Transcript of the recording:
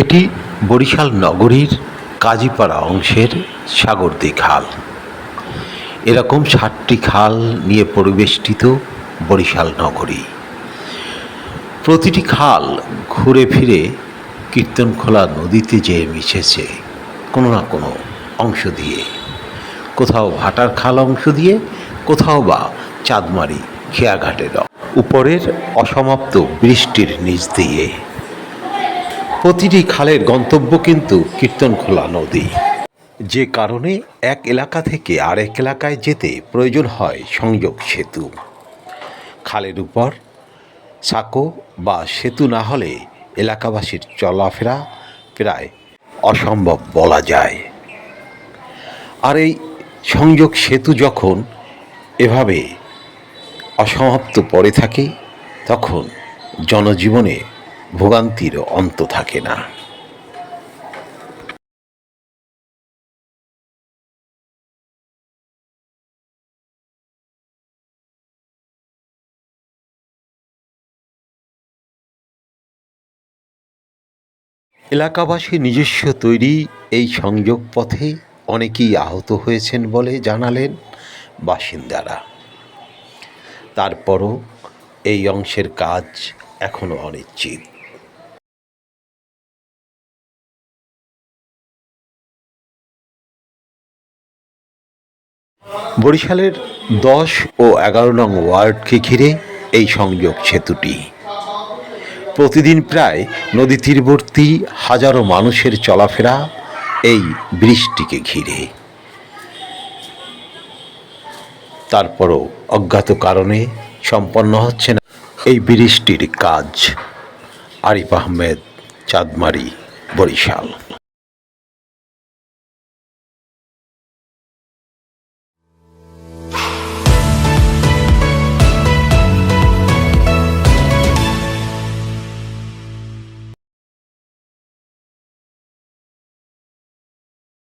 এটি বরিশাল নগরীর কাজীপাড়া অংশের সাগরদী খাল। এরকম ষাটটি খাল নিয়ে পরিবেষ্টিত বরিশাল নগরী। প্রতিটি খাল ঘুরে ফিরে কীর্তনখোলা নদীতে যেয়ে মিশেছে কোনো না কোনো অংশ দিয়ে। কোথাও ভাটার খাল অংশ দিয়ে, কোথাও বা চাঁদমারি খেয়াঘাটের উপরের অসমাপ্ত বৃষ্টির নিচ দিয়ে। প্রতিটি খালের গন্তব্য কিন্তু কীর্তনখোলা নদী। যে কারণে এক এলাকা থেকে আরেক এলাকায় যেতে প্রয়োজন হয় সংযোগ সেতু। খালের উপর সাঁকো বা সেতু না হলে এলাকাবাসীর চলাফেরা প্রায় অসম্ভব বলা যায়। আর এই সংযোগ সেতু যখন এভাবে অসমাপ্ত পড়ে থাকে, তখন জনজীবনে ভোগান্তির অন্ত থাকে না। এলাকাবাসী নিজস্ব তৈরি এই সংযোগ পথে অনেকেই আহত হয়েছেন বলে জানালেন বাসিন্দারা। তারপরও এই অংশের কাজ এখনও অনিশ্চিত। বরিশালের দশ ও এগারো নং ওয়ার্ডকে ঘিরে এই সংযোগ সেতুটি। প্রতিদিন প্রায় নদী তীরবর্তী হাজারো মানুষের চলাফেরা এই বৃষ্টিকে ঘিরে। তারপরও অজ্ঞাত কারণে সম্পন্ন হচ্ছে না এই বৃষ্টির কাজ। আরিফ আহমেদ, চাঁদমারি, বরিশাল।